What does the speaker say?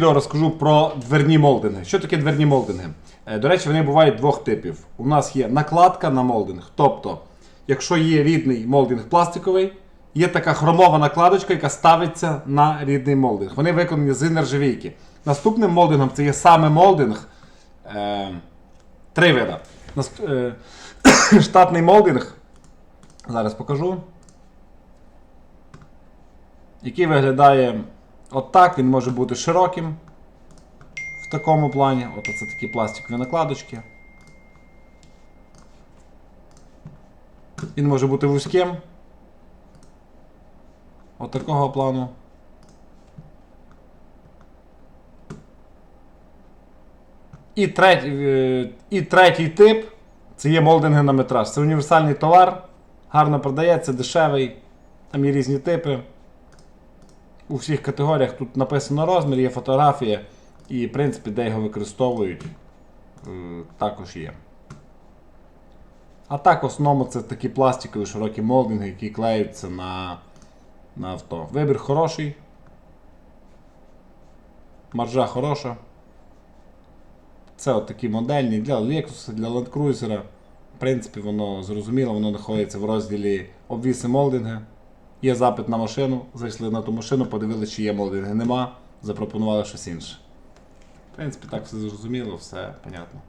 відео розкажу про дверні молдинги. Що таке дверні молдинги? Е, До речі, вони бувають двох типів. У нас є накладка на молдинг. Тобто, якщо є рідний молдинг пластиковий, є така хромова накладочка, яка ставиться на рідний молдинг. Вони виконані з нержавійки. Наступним молдингом це є саме молдинг. Е, три вида. Е, штатний молдинг. Зараз покажу який виглядає отак. Він може бути широким в такому плані. От це такі пластикові накладочки. Він може бути вузьким. От такого плану. І третій, е, і третій тип це є молдинги на метраж. Це універсальний товар, гарно продається, дешевий. Там є різні типи. У всіх категоріях тут написано розмір, є фотографія, і в принципі, де його використовують, е, також є. А так, в основному це такі пластикові широкі молдинги, які клеються на, на авто. Вибір хороший. Маржа хороша. Це от такі модельні для Lexus, для Land Cruiser. В принципі, воно зрозуміло, воно знаходиться в розділі обвіси молдинги. Є запит на машину, зайшли на ту машину, подивилися, чи є молодинги, Нема, запропонували щось інше. В принципі, так все зрозуміло, все понятно.